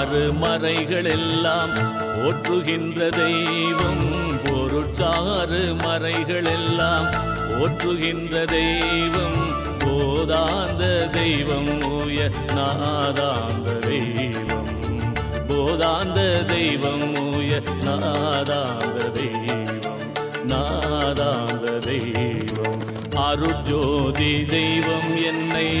பொருட்சாறு மறைகளெல்லாம் போற்றுகின்ற தெய்வம் பொருட்சாறு மறைகளெல்லாம் போற்றுகின்ற தெய்வம். போதாந்த தெய்வம் ஓய நாதாந்த தெய்வம். போதாந்த தெய்வம் ஓய நாதாந்த தெய்வம். நாதாந்த தெய்வம். அருஜோதி தெய்வம் என்னை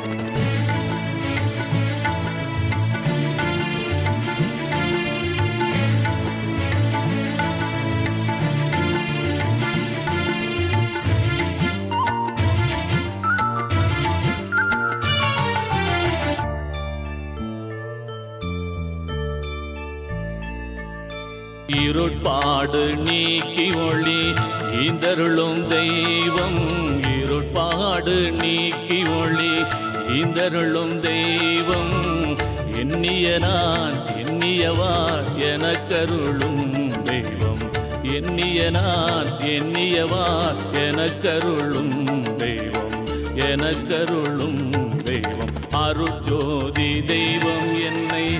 இருட்பாடு நீக்கி ஒளி இந்தருளும் தெய்வம் இருட்பாடு நீக்கி ஒளி இந்தருளும் தெய்வம் எண்ணிய நான் எண்ணியவா எனக்கருளும் தெய்வம். எண்ணிய நான் எண்ணியவா எனக்கருளும் தெய்வம் எனக்கருளும் தெய்வம். அருஜோதி தெய்வம் என்னை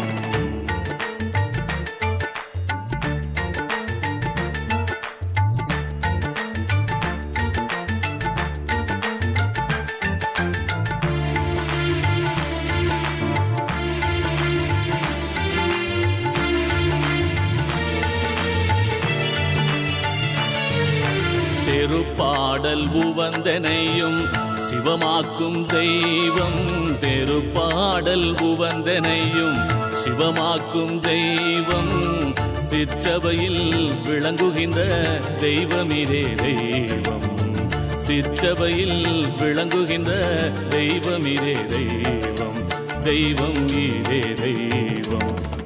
தெருப்பாடல் உவந்தனையும் சிவமாக்கும் தெய்வம். தெருப்பாடல் உவந்தனையும் சிவமாக்கும் தெய்வம். சிற்றவையில் விளங்குகின்ற தெய்வமிரே தெய்வம். சிற்றவையில் விளங்குகின்ற தெய்வமிரே தெய்வம். தெய்வம் இதே தெய்வம்.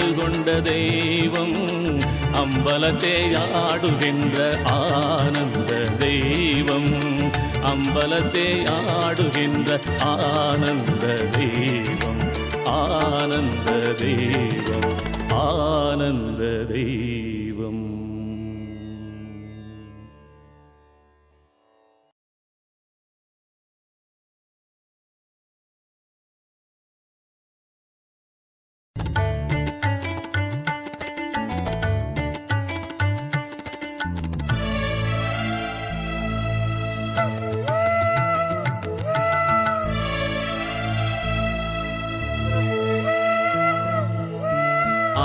ஆண்டு கொண்ட தெய்வம் அம்பலத்தே ஆடுகின்ற ஆனந்த தெய்வம். அம்பலத்தே ஆடுகின்ற ஆனந்த தெய்வம். ஆனந்த தெய்வம். ஆனந்த தெய்வம்.